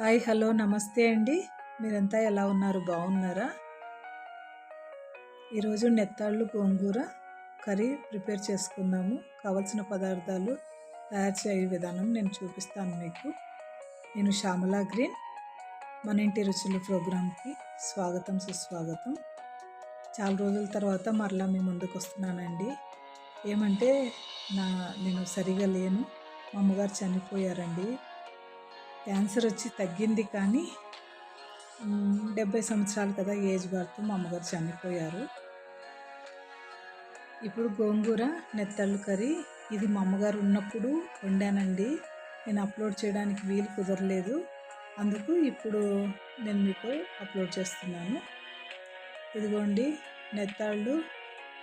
Hi hello నమస్తే అండి. మీరంతా ఎలా ఉన్నారు? బాగున్నారా? ఈరోజు నెత్తాళ్ళు గోంగూర కర్రీ ప్రిపేర్ చేసుకుందాము. కావలసిన పదార్థాలు తయారు చేయ విధానం నేను చూపిస్తాను మీకు. నేను శ్యామలా గ్రీన్. మన ఇంటి రుచులు ప్రోగ్రాంకి స్వాగతం సుస్వాగతం. చాలా రోజుల తర్వాత మరలా మీ ముందుకు వస్తున్నానండి. ఏమంటే నా నేను సరిగా లేను. మా అమ్మగారు చనిపోయారండి. క్యాన్సర్ వచ్చి తగ్గింది కానీ డెబ్బై సంవత్సరాలు కదా ఏజ్ బార్తో మా అమ్మగారు చనిపోయారు. ఇప్పుడు గోంగూర నెత్తళ్ళు కర్రీ ఇది మా అమ్మగారు ఉన్నప్పుడు వండానండి. నేను అప్లోడ్ చేయడానికి వీలు కుదరలేదు. అందుకు ఇప్పుడు నేను మీకు అప్లోడ్ చేస్తున్నాను. ఇదిగోండి నెత్తాళ్ళు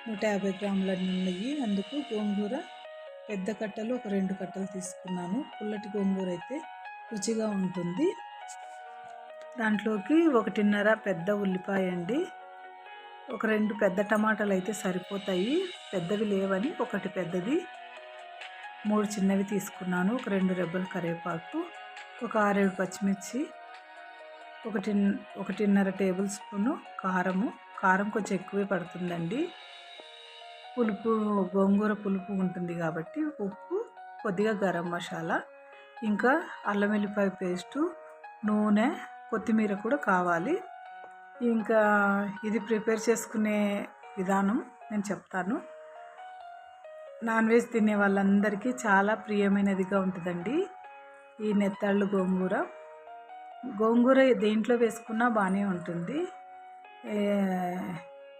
నూట యాభై గ్రాములన్నీ ఉన్నాయి. అందుకు గోంగూర పెద్ద కట్టలు ఒక రెండు కట్టలు తీసుకున్నాను. పుల్లటి గోంగూర అయితే రుచిగా ఉంటుంది. దాంట్లోకి ఒకటిన్నర పెద్ద ఉల్లిపాయ అండి. ఒక రెండు పెద్ద టమాటాలు అయితే సరిపోతాయి. పెద్దవి లేవని ఒకటి పెద్దది. మూడు చిన్నవి తీసుకున్నాను. ఒక రెండు రెబ్బల కరివేపాకు ఒక ఆరేడు పచ్చిమిర్చి ఒకటి ఒకటిన్నర టేబుల్ స్పూను కారము. కారం కొంచెం ఎక్కువే పడుతుందండి. పులుపు గోంగూర పులుపు ఉంటుంది కాబట్టి ఉప్పు కొద్దిగా గరం మసాలా ఇంకా అల్లం వెల్లిపాయ పేస్టు నూనె కొత్తిమీర కూడా కావాలి. ఇంకా ఇది ప్రిపేర్ చేసుకునే విధానం నేను చెప్తాను. నాన్ వెజ్ తినే వాళ్ళందరికీ చాలా ప్రియమైనదిగా ఉంటుందండి. ఈ నెత్తాళ్ళు గోంగూర. గోంగూర దేంట్లో వేసుకున్నా బాగానే ఉంటుంది.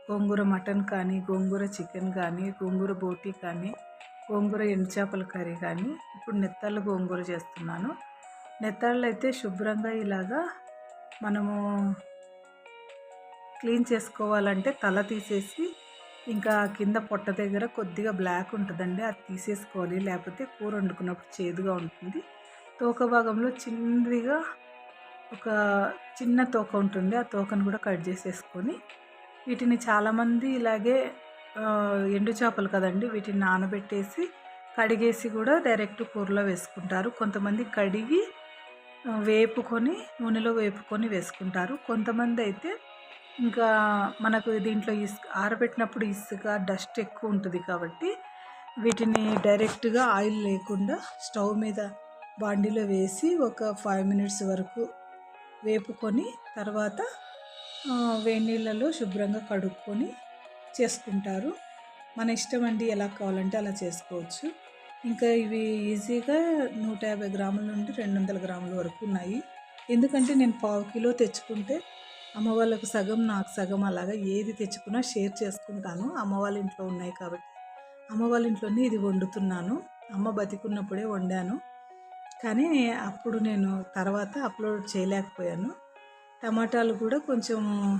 గోంగూర మటన్ కానీ గోంగూర చికెన్ కానీ గోంగూర బోటీ కానీ గోంగూర ఎండు చేపల కర్రీ కానీ ఇప్పుడు నెత్తళ్ళు గోంగూర చేస్తున్నాను. నెత్తళ్ళు అయితే శుభ్రంగా ఇలాగా మనము క్లీన్ చేసుకోవాలంటే తల తీసేసి ఇంకా కింద పొట్ట దగ్గర కొద్దిగా బ్లాక్ ఉంటుందండి అది తీసేసుకోవాలి. లేకపోతే కూర వండుకున్నప్పుడు చేదుగా ఉంటుంది. తోక భాగంలో చిన్నదిగా ఒక చిన్న తోక ఉంటుంది ఆ తోకను కూడా కట్ చేసేసుకొని వీటిని చాలామంది ఇలాగే ఎండు చేపలు కదండి వీటిని నానబెట్టేసి కడిగేసి కూడా డైరెక్ట్ కూరలో వేసుకుంటారు. కొంతమంది కడిగి వేపుకొని నూనెలో వేపుకొని వేసుకుంటారు. కొంతమంది అయితే ఇంకా మనకు దీంట్లో ఇసుక ఆరబెట్టినప్పుడు ఇసుక డస్ట్ ఎక్కువ ఉంటుంది కాబట్టి వీటిని డైరెక్ట్గా ఆయిల్ లేకుండా స్టవ్ మీద బాండీలో వేసి ఒక ఫైవ్ మినిట్స్ వరకు వేపుకొని తర్వాత వేడి నీళ్ళలో శుభ్రంగా కడుక్కొని చేసుకుంటారు. మన ఇష్టం అండి ఎలా కావాలంటే అలా చేసుకోవచ్చు. ఇంకా ఇవి ఈజీగా నూట యాభై గ్రాముల నుండి రెండు వందల గ్రాముల వరకు ఉన్నాయి. ఎందుకంటే నేను పావు కిలో తెచ్చుకుంటే అమ్మ వాళ్ళకు సగం నాకు సగం అలాగా ఏది తెచ్చుకున్నా షేర్ చేసుకుంటాను. అమ్మ వాళ్ళ ఇంట్లో ఉన్నాయి కాబట్టి. అమ్మ వాళ్ళ ఇంట్లోనే ఇది వండుతున్నాను. అమ్మ బతికున్నప్పుడే వండాను. కానీ అప్పుడు నేను తర్వాత అప్లోడ్ చేయలేకపోయాను. టమాటాలు కూడా కొంచెం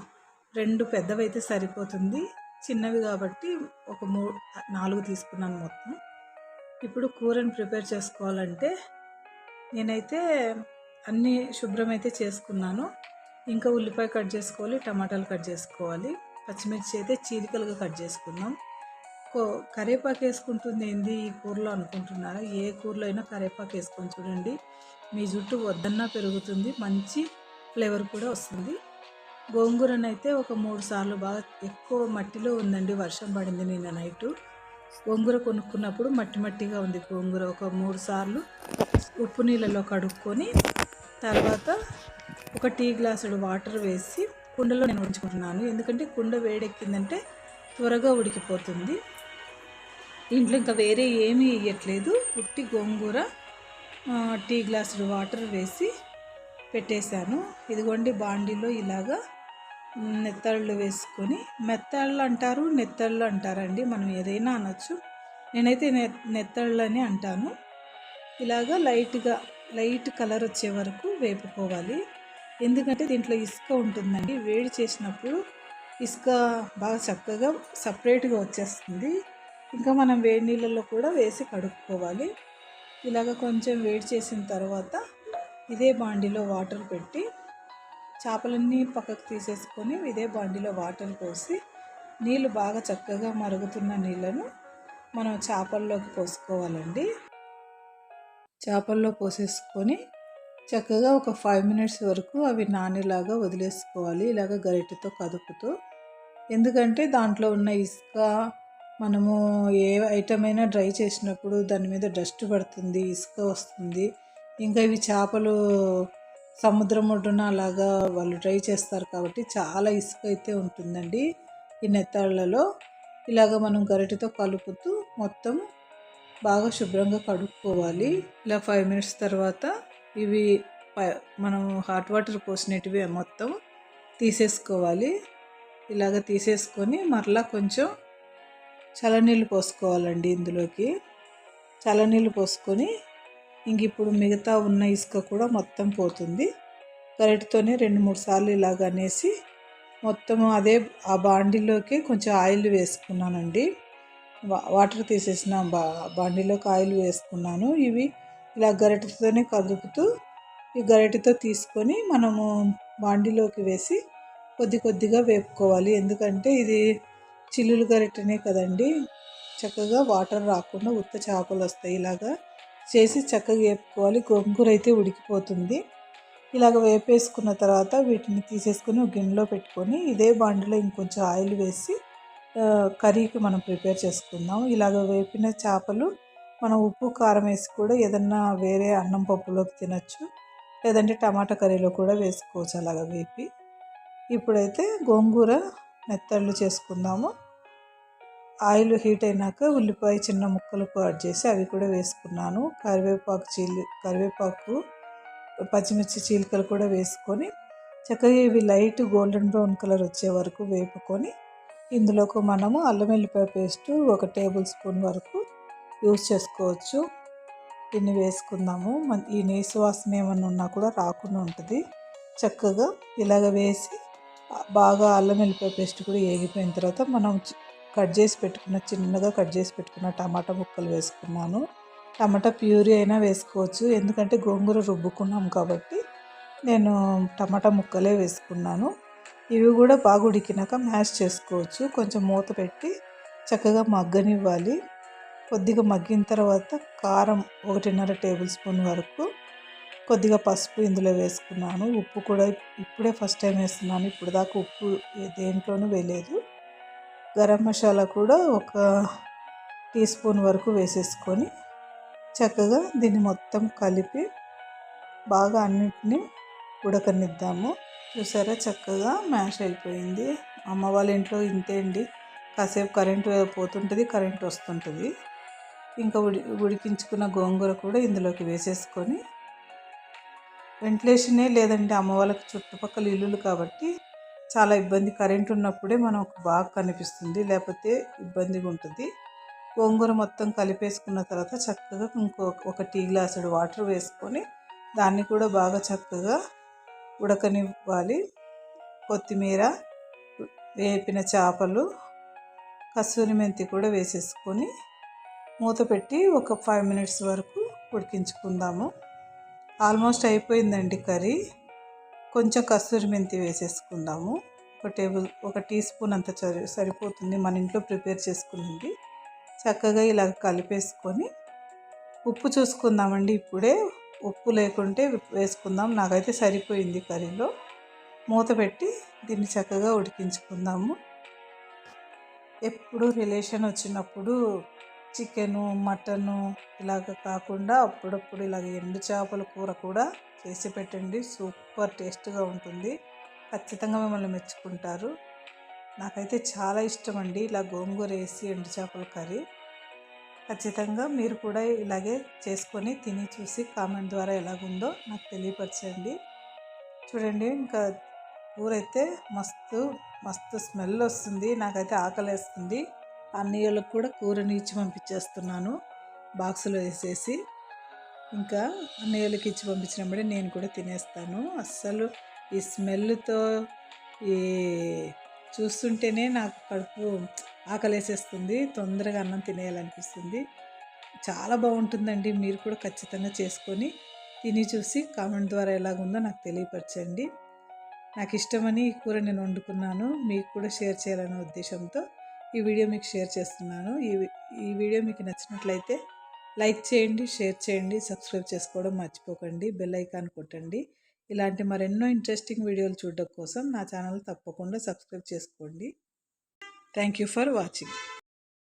రెండు పెద్దవైతే సరిపోతుంది. చిన్నవి కాబట్టి ఒక మూ నాలుగు తీసుకున్నాను మొత్తం. ఇప్పుడు కూరని ప్రిపేర్ చేసుకోవాలంటే నేనైతే అన్నీ శుభ్రమైతే చేసుకున్నాను. ఇంకా ఉల్లిపాయ కట్ చేసుకోవాలి టమాటాలు కట్ చేసుకోవాలి పచ్చిమిర్చి అయితే చీలికలుగా కట్ చేసుకున్నాం కో వేసుకుంటుంది ఏంది ఈ కూరలో అనుకుంటున్నారా? ఏ కూరలో అయినా కరేపాకు వేసుకొని చూడండి. మీ జుట్టు వద్దన్నా పెరుగుతుంది మంచి ఫ్లేవర్ కూడా వస్తుంది. గోంగూరనైతే ఒక మూడు సార్లు బాగా ఎక్కువ మట్టిలో ఉందండి వర్షం పడింది నిన్న నైటు. గోంగూర కొనుక్కున్నప్పుడు మట్టి మట్టిగా ఉంది గోంగూర. ఒక మూడు సార్లు ఉప్పు నీళ్ళలో కడుక్కొని తర్వాత ఒక టీ గ్లాసుడు వాటర్ వేసి కుండలో నేను ఉంచుకుంటున్నాను. ఎందుకంటే కుండ వేడెక్కిందంటే త్వరగా ఉడికిపోతుంది. దీంట్లో ఇంకా వేరే ఏమీ వేయట్లేదు ఉట్టి గోంగూర టీ గ్లాసుడు వాటర్ వేసి పెట్టేశాను. ఇదిగోండి బాండీలో ఇలాగా నెత్తళ్ళు వేసుకొని మెత్తళ్ళు అంటారు నెత్తళ్ళు అంటారండి మనం ఏదైనా అనొచ్చు. నేనైతే నె నెత్తళ్ళు అని అంటాను. ఇలాగా లైట్గా లైట్ కలర్ వచ్చే వరకు వేపుకోవాలి. ఎందుకంటే దీంట్లో ఇసుక ఉంటుందండి. వేడి చేసినప్పుడు ఇసుక బాగా చక్కగా సపరేట్గా వచ్చేస్తుంది. ఇంకా మనం వేడి నీళ్ళల్లో కూడా వేసి కడుక్కోవాలి. ఇలాగ కొంచెం వేడి చేసిన తర్వాత ఇదే బాండిలో వాటర్ పెట్టి చేపలన్నీ పక్కకు తీసేసుకొని ఇదే బాండిలో వాటర్ పోసి నీళ్ళు బాగా చక్కగా మరుగుతున్న నీళ్ళను మనం చేపల్లోకి పోసుకోవాలండి. చేపల్లో పోసేసుకొని చక్కగా ఒక ఫైవ్ మినిట్స్ వరకు అవి నానేలాగా వదిలేసుకోవాలి ఇలాగ గరిటెతో కదుపుతూ. ఎందుకంటే దాంట్లో ఉన్న ఇసుక మనము ఏ ఐటమ్ అయినా డ్రై చేసినప్పుడు దాని మీద డస్ట్ పడుతుంది ఇసుక వస్తుంది. ఇంకా ఇవి చేపలు సముద్రం ఒడ్డున అలాగా వాళ్ళు డ్రై చేస్తారు కాబట్టి చాలా ఇసుక అయితే ఉంటుందండి ఈ నెత్తాళ్ళలో ఇలాగ మనం గరిటెతో కలుపుతూ మొత్తం బాగా శుభ్రంగా కడుక్కోవాలి. ఇలా ఫైవ్ మినిట్స్ తర్వాత ఇవి ప- మనం హాట్ వాటర్ పోసినటివి మొత్తం తీసేసుకోవాలి. ఇలాగ తీసేసుకొని మరలా కొంచెం చల్లనీళ్ళు పోసుకోవాలండి ఇందులోకి. చల్లనీళ్ళు పోసుకొని ఇంక ఇప్పుడు మిగతా ఉన్న ఇసుక కూడా మొత్తం పోతుంది. గరిటతోనే రెండు మూడు సార్లు ఇలాగ అనేసి మొత్తం అదే ఆ బాండిలోకి కొంచెం ఆయిల్ వేసుకున్నానండి. వా- వాటర్ తీసేసిన బా బాండిలోకి ఆయిల్ వేసుకున్నాను. ఇవి ఇలా గరిటతోనే కదుపుతూ ఈ గరిటెతో తీసుకొని మనము బాండిలోకి వేసి కొద్ది కొద్దిగా వేపుకోవాలి. ఎందుకంటే ఇది చిల్లులు గరిటెనే కదండి. చక్కగా వాటర్ రాకుండా ఉత్త చేపలు వస్తాయి ఇలాగా. చేసి చక్కగా వేపుకోవాలి. గోంగూర అయితే ఉడికిపోతుంది. ఇలాగ వేపేసుకున్న తర్వాత వీటిని తీసేసుకొని ఒక గిన్నెలో పెట్టుకొని ఇదే బాండిలో ఇంకొంచెం ఆయిల్ వేసి కర్రీకి మనం ప్రిపేర్ చేసుకుందాం. ఇలాగ వేపిన చేపలు మనం ఉప్పు కారం వేసి కూడా ఏదన్నా వేరే అన్నం పప్పులోకి తినచ్చు. లేదంటే టమాటా కర్రీలో కూడా వేసుకోవచ్చు అలాగ వేపి. ఇప్పుడైతే గోంగూర మెత్తళ్ళు చేసుకుందాము. ఆయిల్ హీట్ అయినాక ఉల్లిపాయ చిన్న ముక్కలు కట్ చేసి అవి కూడా వేసుకున్నాను. కరివేపాకు చీలి కరివేపాకు పచ్చిమిర్చి చీలికలు కూడా వేసుకొని చక్కగా ఇవి లైట్ గోల్డెన్ బ్రౌన్ కలర్ వచ్చే వరకు వేపుకొని ఇందులోకి మనము అల్లం వెల్లిపాయ పేస్ట్ ఒక టేబుల్ స్పూన్ వరకు యూస్ చేసుకోవచ్చు. దీన్ని వేసుకుందాము. మన- ఈ నీసు వాసన ఏమన్నా ఉన్నా కూడా రాకుండా ఉంటుంది. చక్కగా ఇలాగ వేసి బాగా అల్లం వెల్లిపాయ పేస్ట్ కూడా వేగిపోయిన తర్వాత మనం కట్ చేసి పెట్టుకున్న చిన్నగా కట్ చేసి పెట్టుకున్న టమాటా ముక్కలు వేసుకున్నాను. టమాటా ప్యూరీ అయినా వేసుకోవచ్చు. ఎందుకంటే గోంగూర రుబ్బుకున్నాం కాబట్టి నేను టమాటా ముక్కలే వేసుకున్నాను. ఇవి కూడా బాగా ఉడికినాక మ్యాష్ చేసుకోవచ్చు. కొంచెం మూత పెట్టి చక్కగా మగ్గనివ్వాలి. కొద్దిగా మగ్గిన తర్వాత కారం ఒకటిన్నర టేబుల్ స్పూన్ వరకు కొద్దిగా పసుపు ఇందులో వేసుకున్నాను. ఉప్పు కూడా ఇప్పుడే ఫస్ట్ టైం వేస్తున్నాను. ఇప్పుడు దాకా ఉప్పు దేంట్లోనూ వేయలేదు. గరం మసాలా కూడా ఒక టీ స్పూన్ వరకు వేసేసుకొని చక్కగా దీన్ని మొత్తం కలిపి బాగా అన్నిటినీ ఉడకనిద్దాము. చూసారా? చక్కగా మ్యాష్ అయిపోయింది. అమ్మ వాళ్ళ ఇంట్లో ఇంతే అండి. కాసేపు కరెంటు పోతుంటుంది కరెంట్ వస్తుంటుంది. ఇంకా ఉడి ఉడికించుకున్న గోంగూర కూడా ఇందులోకి వేసేసుకొని వెంటిలేషనే లేదండి. అమ్మ వాళ్ళకి చుట్టుపక్కల ఇల్లులు కాబట్టి చాలా ఇబ్బంది కరెంట్ ఉన్నప్పుడే మనకు బాగా కనిపిస్తుంది లేకపోతే ఇబ్బందిగా ఉంటుంది. గోంగూర మొత్తం కలిపేసుకున్న తర్వాత చక్కగా ఇంకో ఒక టీ గ్లాసుడు వాటర్ వేసుకొని దాన్ని కూడా బాగా చక్కగా ఉడకనివ్వాలి. కొత్తిమీర వేపిన చేపలు కసూరి మెంతి కూడా వేసేసుకొని మూత పెట్టి ఒక ఫైవ్ మినిట్స్ వరకు ఉడికించుకుందాము. ఆల్మోస్ట్ అయిపోయిందండి కర్రీ. కొంచెం కస్తూరి మెంతి వేసేసుకుందాము. ఒక టేబుల్ ఒక టీ స్పూన్ అంత సరిపోతుంది. మన ఇంట్లో ప్రిపేర్ చేసుకుంది చక్కగా ఇలా కలిపేసుకొని ఉప్పు చూసుకుందామండి ఇప్పుడే. ఉప్పు లేకుంటే వేసుకుందాం. నాకైతే సరిపోయింది కర్రీలో. మూత పెట్టి దీన్ని చక్కగా ఉడికించుకుందాము. ఎప్పుడు రిలేషన్ వచ్చినప్పుడు చికెను మటను ఇలాగ కాకుండా అప్పుడప్పుడు ఇలాగ ఎండు చేపల కూర కూడా చేసి పెట్టండి. సూపర్ టేస్ట్గా ఉంటుంది. ఖచ్చితంగా మిమ్మల్ని మెచ్చుకుంటారు. నాకైతే చాలా ఇష్టం అండి ఇలా గోంగూర వేసి ఎండు చేపల కర్రీ. ఖచ్చితంగా మీరు కూడా ఇలాగే చేసుకొని తిని చూసి కామెంట్ ద్వారా ఎలాగుందో నాకు తెలియపరచండి. చూడండి ఇంకా కూర అయితే మస్తు మస్తు స్మెల్ వస్తుంది. నాకైతే ఆకలేస్తుంది. అన్నయ్యలకు కూడా కూరని ఇచ్చి పంపించేస్తున్నాను. బాక్సులో వేసేసి. ఇంకా అన్నయ్యలకి ఇచ్చి పంపించినప్పుడే నేను కూడా తినేస్తాను. అస్సలు ఈ స్మెల్తో ఈ చూస్తుంటేనే నాకు కడుపు ఆకలేసేస్తుంది. తొందరగా అన్నం తినేయాలనిపిస్తుంది. చాలా బాగుంటుందండి. మీరు కూడా ఖచ్చితంగా చేసుకొని తిని చూసి కామెంట్ ద్వారా ఎలాగుందో నాకు తెలియపరచండి. నాకు ఇష్టమని ఈ కూర నేను వండుకున్నాను. మీకు కూడా షేర్ చేయాలనే ఉద్దేశంతో ఈ వీడియో మీకు షేర్ చేస్తున్నాను. ఈ ఈ వీడియో మీకు నచ్చినట్లయితే లైక్ చేయండి షేర్ చేయండి సబ్స్క్రైబ్ చేసుకోవడం మర్చిపోకండి బెల్ ఐకాన్ కొట్టండి. ఇలాంటి మరెన్నో ఇంట్రెస్టింగ్ వీడియోలు చూడడం కోసం నా ఛానల్ తప్పకుండా సబ్స్క్రైబ్ చేసుకోండి. Thank you for watching.